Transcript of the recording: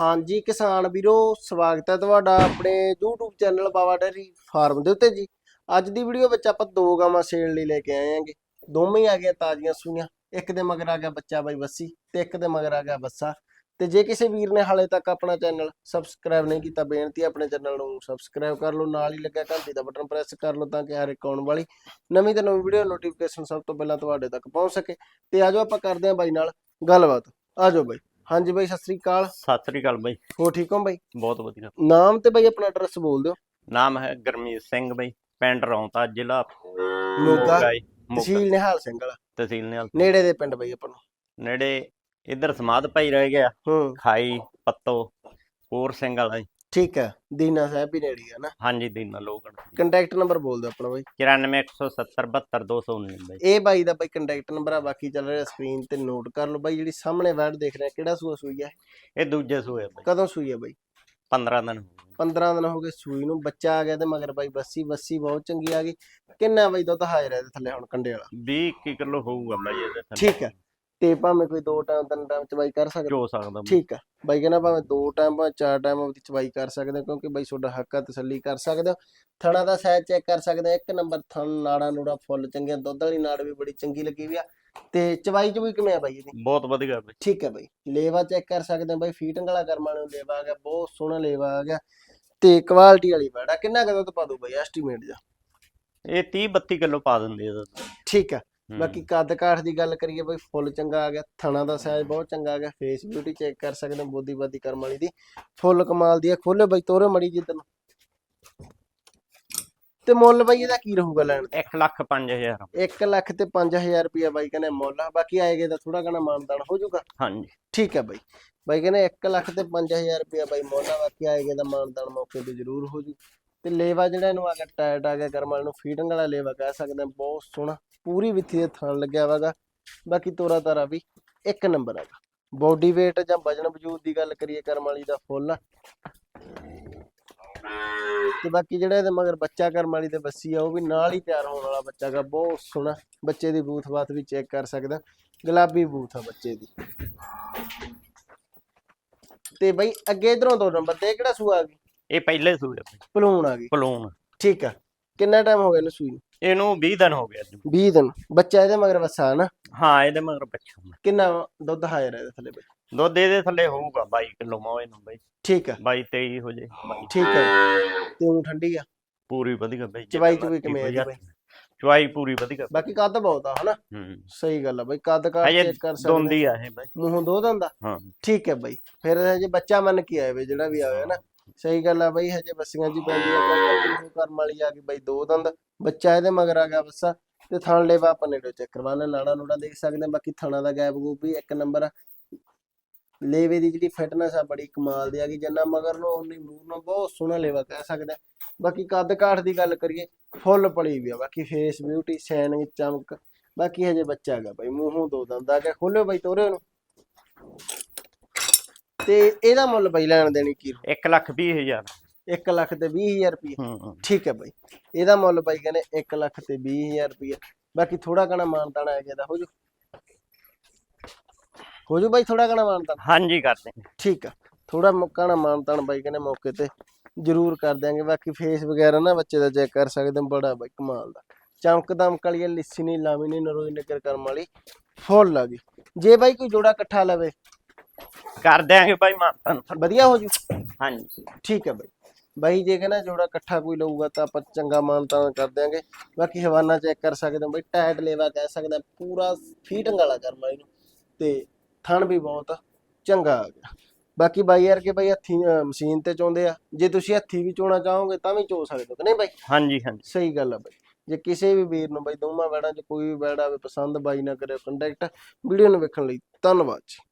ਹਾਂਜੀ ਕਿਸਾਨ ਵੀਰੋ, ਸਵਾਗਤ ਹੈ ਤੁਹਾਡਾ ਆਪਣੇ YouTube channel Bawa dairy farm ਦੇ ਉੱਤੇ ਜੀ। ਅੱਜ ਦੀ ਵੀਡੀਓ ਵਿੱਚ ਆਪਾਂ ਦੋ ਗਾਵਾਂ ਸੇਲ ਲਈ ਲੈ ਕੇ ਆਏ ਆਂਗੇ ਦੋਵੇਂ ਹੀ ਆ ਗਏ ਤਾਜ਼ੀਆਂ ਸੂਈਆਂ, ਇੱਕ ਦੇ ਮਗਰ ਆ ਗਿਆ ਬੱਚਾ ਬਾਈ ਬੱਸੀ ਤੇ ਇੱਕ ਦੇ ਮਗਰ ਆ ਗਿਆ ਬੱਸਾ। ਤੇ ਜੇ ਕਿਸੇ ਵੀਰ ਨੇ ਹਾਲੇ ਤੱਕ ਆਪਣਾ ਚੈਨਲ ਸਬਸਕ੍ਰਾਈਬ ਨਹੀਂ ਕੀਤਾ, ਬੇਨਤੀ ਆਪਣੇ ਚੈਨਲ ਨੂੰ ਸਬਸਕ੍ਰਾਈਬ ਕਰ ਲਓ, ਨਾਲ ਹੀ ਲੱਗਿਆ ਘੰਟੀ ਦਾ ਬਟਨ ਪ੍ਰੈਸ ਕਰ ਲਓ ਤਾਂ ਕਿ ਹਰ ਇੱਕ ਆਉਣ ਵਾਲੀ ਨਵੀਂ ਤੋਂ ਨਵੀਂ ਵੀਡੀਓ ਨੋਟੀਫਿਕੇਸ਼ਨ ਸਭ ਤੋਂ ਪਹਿਲਾਂ ਤੁਹਾਡੇ ਤੱਕ ਪਹੁੰਚ ਸਕੇ। ਤੇ ਆਜੋ ਆਪਾਂ ਕਰਦੇ ਹਾਂ ਬਾਈ ਨਾਲ ਗੱਲਬਾਤ। ਆਜੋ ਬਾਈ। ਹਾਂਜੀ ਬਾਈ ਸਤਿ ਸ੍ਰੀ ਅਕਾਲ। ਸਤਿ ਸ੍ਰੀ ਅਕਾਲ ਬਾਈ। ਹੋ ਠੀਕ ਹੋ ਬਾਈ? ਬਹੁਤ ਵਧੀਆ। ਨਾਮ ਤੇ ਬਾਈ ਆਪਣਾ ਐਡਰੈਸ ਬੋਲ ਦਿਓ। ਨਾਮ ਹੈ ਗਰਮੀਤ ਸਿੰਘ ਬਾਈ ਪਿੰਡ ਰੌਂਤਾ ਜ਼ਿਲ੍ਹਾ ਮੋਗਾ ਤਹਿਸੀਲ ਨਿਹਾਲ ਸਿੰਘ ਵਾਲਾ। ਤਹਿਸੀਲ ਨਿਹਾਲ ਨੇੜੇ ਦੇ ਪਿੰਡ ਬਾਈ ਆਪਾਂ ਨੂੰ। ਨੇੜੇ ਇੱਧਰ ਸਮਾਧ ਭਾਈ ਰਹਿ ਗਿਆ। ਖਾਈ ਪੱਤੋ ਕੋਰ ਸਿੰਘ ਵਾਲਾ ਜੀ। ਠੀਕ ਹੈ ਦੀਨਾ ਸਾਹਿਬ ਵੀ ਨੇੜੇ ਆ ਨਾ। ਹਾਂਜੀ ਦੀਨਾ ਲੋਗਣ ਕੰਟੈਕਟ ਨੰਬਰ ਬੋਲ ਦਿਓ ਆਪਣਾ ਬਾਈ। 9417772219 ਬਾਈ। ਇਹ ਬਾਈ ਦਾ ਬਾਈ ਕੰਟੈਕਟ ਨੰਬਰ ਆ ਬਾਕੀ ਚੱਲ ਰਿਹਾ ਸਕਰੀਨ ਤੇ ਨੋਟ ਕਰ ਲਓ ਬਾਈ ਜਿਹੜੀ ਸਾਹਮਣੇ ਵੈਡ ਦੇਖ ਰਹੇ ਆ, ਕਿਹੜਾ ਸੂਆ ਸੂਈ ਹੈ ਇਹ? ਦੂਜੇ ਸੂਏ ਬਾਈ। ਕਦੋਂ ਸੂਈ ਹੈ ਬਾਈ? 15 ਦਿਨ ਹੋ ਗਏ। 15 ਦਿਨ ਹੋ ਗਏ ਸੂਈ ਨੂੰ ਬੱਚਾ ਆ ਗਿਆ ਤੇ ਮਗਰ ਬਾਈ ਬੱਸੀ ਬੱਸੀ ਬਹੁਤ ਚੰਗੀ ਆ ਗਈ। ਕਿੰਨਾ ਬਾਈ ਦੁੱਧ ਹਾਜ਼ਰ ਹੈ ਇਹਦੇ ਥੱਲੇ ਹੁਣ ਕੰਡੇ ਵਾਲਾ? 20 ਕੀ ਕਿਲੋ ਹੋਊਗਾ ਬਾਈ ਇਹਦੇ ਥੱਲੇ। ਠੀਕ ਹੈ। ਤੇ ਭਾਵੇਂ ਕੋਈ ਦੋ ਟਾਈਮ ਤਿੰਨ ਟਾਈਮ ਚ ਬਾਈ ਕਰ ਸਕਦਾ। ਜੋ ਸਕਦਾ। ਠੀਕ ਆ। ਬਾਈ ਕਹਿੰਦਾ ਭਾਵੇਂ ਦੋ ਟਾਈਮ ਭਾਵੇਂ ਚਾਰ ਟਾਈਮ ਆਪਦੀ ਚਵਾਈ ਕਰ ਸਕਦੇ ਹੋ ਕਿਉਂਕਿ ਬਾਈ ਤੁਹਾਡਾ ਹੱਕ ਆ ਤਸੱਲੀ ਕਰ ਸਕਦੇ ਹੋ ਥਣਾ ਦਾ ਸਾਈਜ਼ ਚੈੱਕ ਕਰ ਸਕਦੇ ਹੋ ਇੱਕ ਨੰਬਰ ਥਣ ਨਾੜਾ ਨੂੜਾ ਫੁੱਲ ਚੰਗੀਆਂ ਦੁੱਧ ਵਾਲੀ ਨਾੜ ਵੀ ਬੜੀ ਚੰਗੀ ਲੱਗੀ ਵੀ ਆ। ਤੇ ਚਵਾਈ ਚ ਵੀ ਕਿਵੇਂ ਆ ਬਾਈ ਇਹਦੀ? ਬਹੁਤ ਵਧੀਆ ਬਾਈ। ਠੀਕ ਹੈ ਬਾਈ। ਲੇਵਾ ਚੈੱਕ ਕਰ ਸਕਦੇ ਹੋ ਬਾਈ। ਫੀਟਿੰਗ ਵਾਲਾ ਕਰਮਾਂ ਨੂੰ ਲੇਵਾ ਆ ਗਿਆ ਬਹੁਤ ਸੋਹਣਾ ਲੇਵਾ ਆ ਗਿਆ। ਤੇ ਕੁਆਲਿਟੀ ਵਾਲੀ ਬੈੜਾ ਕਿੰਨਾ ਕੁ ਦੁੱਧ ਪਾ ਦੂ ਬਾਈ ਐਸਟੀਮੇਟ ਜਾ ਇਹ 30 32 ਕਿਲੋ ਪਾ ਦਿੰਦੇ ਤਾਂ। ਠੀਕ ਆ। ਬਾਕੀ ਕੱਦ ਕਾਠ ਦੀ ਗੱਲ ਕਰੀਏ ਬਈ ਫੁੱਲ ਚੰਗਾ ਆ ਗਿਆ ਥਣਾ ਦਾ ਸਾਈਜ਼ ਬਹੁਤ ਚੰਗਾ ਆ ਗਿਆ ਫੇਸ ਬਿਊਟੀ ਚੈੱਕ ਕਰ ਸਕਦੇ ਹੋ ਬੋਦੀ ਬਾਦੀ ਕਰਮ ਵਾਲੀ ਦੀ। ਫੁੱਲ ਕਮਾਲ ਦੀ ਆ ਖੋਲੇ ਬਈ ਤੋਰੇ ਮੜੀ ਜਿੱਦਨ ਤੇ ਮੁੱਲ ਬਈ ਇਹਦਾ ਕੀ ਰਹੂਗਾ ਲੈਣ ਇੱਕ ਲੱਖ 5000 1 ਲੱਖ ਤੇ 5000 ਰੁਪਿਆ ਬਾਈ ਕਹਿੰਦੇ ਮੁੱਲ ਆ। ਬਾਕੀ ਆਏਗੇ ਤਾਂ ਥੋੜਾ ਘਣਾ ਮਾਨਦਾਨ ਹੋ ਜਾਊਗਾ। ਹਾਂਜੀ। ਠੀਕ ਹੈ ਬਾਈ। ਬਾਈ ਕਹਿੰਦੇ 1 ਲੱਖ ਤੇ 5000 ਰੁਪਿਆ ਬਾਈ ਮੁੱਲ ਆ। ਬਾਕੀ ਆਏਗੇ ਤਾਂ ਮਾਨਦਾਨ ਮੌਕੇ ਤੇ ਜ਼ਰੂਰ ਹੋ ਜੂ। ਤੇ ਲੇਵਾ ਜਿਹੜਾ ਇਹਨੂੰ ਆ ਕੇ ਟਾਇਟ ਆ ਗਿਆ ਕਰਮ ਨੂੰ ਫੀਡਿੰਗ ਵਾਲਾ ਲੇਵਾ ਕਹਿ ਸਕਦੇ ਹਾਂ, ਬਹੁਤ ਸੋਹਣਾ, ਪੂਰੀ ਵਿੱਥੀ ਦੇ ਥਣ ਲੱਗਿਆ ਵਾਗਾ ਬਾਕੀ ਤੋਰਾ ਤਾਰਾ ਵੀ ਇੱਕ ਨੰਬਰ ਹੈਗਾ ਬੋਡੀ weight ਜਾਂ ਵਜਨ ਵਜੂਦ ਦੀ ਗੱਲ ਕਰੀਏ, ਕਰਮ ਦਾ ਫੁੱਲ। ਤੇ ਬਾਕੀ ਜਿਹੜਾ ਇਹਦੇ ਮਗਰ ਬੱਚਾ ਕਰਮ ਵਾਲੀ ਤੇ ਬੱਸੀ ਆ, ਉਹ ਵੀ ਨਾਲ ਹੀ ਤਿਆਰ ਹੋਣ ਵਾਲਾ ਬੱਚਾ ਗਾ, ਬਹੁਤ ਸੋਹਣਾ। ਬੱਚੇ ਦੀ ਬੂਥ ਬਾਤ ਵੀ ਚੈੱਕ ਕਰ ਸਕਦਾ ਗੁਲਾਬੀ ਬੂਥ ਆ ਬੱਚੇ ਦੀ। ਤੇ ਬਈ ਅੱਗੇ ਇਧਰੋਂ ਦੋ ਨੰਬਰ ਤੇ ਕਿਹੜਾ ਸੂਆ ਆ ਗਈ ਇਹ ਪਹਿਲੇ ਸੂਏ ਬਾਈ। ਪਲੂਣ ਆ ਗਈ। ਪਲੂਣ ਠੀਕ ਆ। ਕਿੰਨਾ ਟਾਈਮ ਹੋ ਗਿਆ ਇਹਨੂੰ ਸੂਈ ਨੂੰ? ਇਹਨੂੰ 20 ਦਿਨ ਹੋ ਗਏ ਅੱਜ 20 ਦਿਨ। ਬੱਚਾ ਇਹਦੇ ਮਗਰ ਵਸਾ ਨਾ? ਹਾਂ ਇਹਦੇ ਮਗਰ ਬੱਚਾ ਕਿੰਨਾ ਦੁੱਧ ਹਾਜ਼ਰ ਹੈ ਇਹਦੇ ਥੱਲੇ ਬਈ? ਦੁੱਧ ਇਹਦੇ ਥੱਲੇ ਹੋਊਗਾ 22 ਕਿਲੋ ਮੋਏ ਨੂੰ ਬਾਈ। ਠੀਕ ਆ। 22 23 ਹੋ ਜੇ। ਬਾਈ ਠੀਕ ਆ ਤੇ ਉਹ ਠੰਡੀ ਆ? ਪੂਰੀ ਵਧੀਆ ਬਾਈ। ਚਵਾਈ ਚੁਵਾਈ ਕਿਵੇਂ ਆ ਜੀ। ਬਾਈ? ਚਵਾਈ ਪੂਰੀ ਵਧੀਆ। ਬਾਕੀ ਕੱਦ ਬਹੁਤ ਆ ਹਨਾ? ਹੂੰ। ਸਹੀ ਗੱਲ ਆ ਬਈ। ਕੱਦ ਕਾਠ ਹਜੇ ਚੈੱਕ ਕਰ ਸਕਦੇ ਦੋਂਦੀ ਆ। ਇਹ ਬਾਈ। ਮੂੰਹੋਂ ਦੋ ਦੰਦਾ ਹਾਂ। ਠੀਕ ਹੈ ਬਈ। ਫਿਰ ਹਜੇ ਬੱਚਾ ਮੰਨ ਕੇ ਆਏ ਵੇ ਜਿਹੜਾ ਵੀ ਆਇਆ ਨਾ। ਸਹੀ ਗੱਲ ਆ ਬਈ, ਹਜੇ ਬੱਸੀਆਂ ਜੀ ਪੈਂਦੀ ਆ ਕਰਮ ਵਾਲੀ ਆ ਗਈ ਬਈ, ਦੋ ਦੰਦ। ਬੱਚਾ ਇਹਦੇ ਮਗਰ ਆ ਗਿਆ ਬੱਸਾ, ਤੇ ਥਣ ਲੇਵਾ ਆਪਾਂ ਨੇੜੇ ਚੈੱਕ ਕਰਵਾ ਲੈ ਨਾੜਾ ਦੇਖ ਸਕਦੇ ਆ, ਬਾਕੀ ਥਣਾ ਦਾ ਗੈਪ ਗੂਪ ਵੀ ਇੱਕ ਨੰਬਰ ਲੇਵੇ ਦੀ ਜਿਹੜੀ ਫਿਟਨੈਸ ਆ ਬੜੀ ਕਮਾਲ ਦੀ ਆ ਗਈ, ਜਿੰਨਾ ਮਗਰ ਨੂੰ ਉਨੀ ਮੂੰਹ ਨੂੰ ਬਹੁਤ ਸੋਹਣਾ ਲੇਵਾ ਕਹਿ ਸਕਦੇ ਆ। ਬਾਕੀ ਕੱਦ ਕਾਠ ਦੀ ਗੱਲ ਕਰੀਏ, ਫੁੱਲ ਪਲੀ ਵੀ ਆ, ਬਾਕੀ ਫੇਸ ਬਿਊਟੀ ਸ਼ੈਨਿੰਗ ਚਮਕ, ਬਾਕੀ ਹਜੇ ਬੱਚਾ ਹੈਗਾ ਬਈ, ਮੂੰਹੋਂ ਦੋ ਦੰਦ ਆ ਗਿਆ ਖੋਲਿਓ ਬਈ ਤੋਰੇ ਨੂੰ ਤੇ ਇਹਦਾ ਮੁੱਲ ਬਈ ਲੈਣ ਦੇਣੀ ਕੀ 1 ਲੱਖ 20 ਹਜ਼ਾਰ। 1 ਲੱਖ ਤੇ 20000 ਰੁਪਏ ਠੀਕ ਹੈ ਬਾਈ। ਇਹਦਾ ਮੁੱਲ ਬਾਈ ਕਹਿੰਦੇ 1 ਲੱਖ ਤੇ 20000 ਰੁਪਏ ਬਾਕੀ ਥੋੜਾ ਕਣਾ ਮਾਨਤਾਣਾ ਆ ਗਿਆ ਦਾ ਹੋ ਜੂ? ਹੋ ਜੂ ਬਾਈ ਥੋੜਾ ਕਣਾ ਮਾਨਤਾਨ ਹਾਂਜੀ ਕਰਦੇ ਠੀਕ ਆ। ਥੋੜਾ ਮੁੱਕਾ ਨਾ ਮਾਨਤਾਨ ਬਾਈ ਕਹਿੰਦੇ ਮੌਕੇ ਤੇ ਜ਼ਰੂਰ ਕਰ ਦਿਆਂਗੇ। ਬਾਕੀ ਫੇਸ ਵਗੈਰਾ ਨਾ ਬੱਚੇ ਦਾ ਚੈੱਕ ਕਰ ਸਕਦੇ ਹੋ ਬੜਾ ਬਾਈ ਕਮਾਲ ਦਾ। ਚਮਕ ਦਮਕ ਵਾਲੀ ਲਿੱਸੀ ਨਹੀਂ ਲਾਵੀ ਨਹੀਂ ਨਰੋਈ ਨਿਕਰ ਕਰਮ ਵਾਲੀ। ਫੁੱਲ ਆ ਗਈ ਜੇ ਬਾਈ ਕੋਈ ਜੋੜਾ ਇਕੱਠਾ ਲਵੇ ਕਰ ਦਿਆਂਗੇ ਬਾਈ ਮਾਤਨ ਵਧੀਆ ਹੋ ਜੂ। ਹਾਂਜੀ। ਠੀਕ ਹੈ ਬਾਈ। ਬਾਈ ਜੇ ਕਹਿੰਦਾ ਜੋੜਾ ਇਕੱਠਾ ਕੋਈ ਲਊਗਾ ਤਾਂ ਆਪਾਂ ਚੰਗਾ ਮਾਨਤਾਨ ਕਰ ਦਿਆਂਗੇ। ਬਾਕੀ ਹਵਾਨਾ ਚੈੱਕ ਕਰ ਸਕਦੇ ਹੋ ਬਾਈ ਟਾਇਟ ਲੇਵਾ ਕਹਿ ਸਕਦੇ ਪੂਰਾ ਫੀਟਿੰਗ ਵਾਲਾ ਕਰਮਾ ਇਹਨੂੰ ਤੇ ਥਣ ਵੀ ਬਹੁਤ ਚੰਗਾ ਆ ਗਿਆ। ਬਾਕੀ ਬਾਈ ਯਾਰ ਕੇ ਬਾਈ ਹੱਥੀ ਅਹ ਮਸ਼ੀਨ ਤੇ ਚੋਂਦੇ ਆ। ਜੇ ਤੁਸੀਂ ਹੱਥੀ ਵੀ ਚੋਣਾ ਚਾਹੋਗੇ ਤਾਂ ਵੀ ਚੋ ਸਕਦੇ ਹੋ ਕਿ ਨਹੀਂ ਬਾਈ? ਹਾਂਜੀ ਹਾਂਜੀ। ਸਹੀ ਗੱਲ ਆ ਬਾਈ। ਜੇ ਕਿਸੇ ਵੀ ਵੀਰ ਨੂੰ ਬਾਈ ਦੋਵਾਂ ਬੈੜਾਂ 'ਚ ਕੋਈ ਵੀ ਬੈੜ ਆਵੇ ਪਸੰਦ ਬਾਈ ਨਾ ਕਰਿਓ ਕੰਟੈਕਟ ਵੀਡੀਓ ਨੂੰ ਵੇਖਣ ਲਈ ਧੰਨਵਾਦ ਜੀ।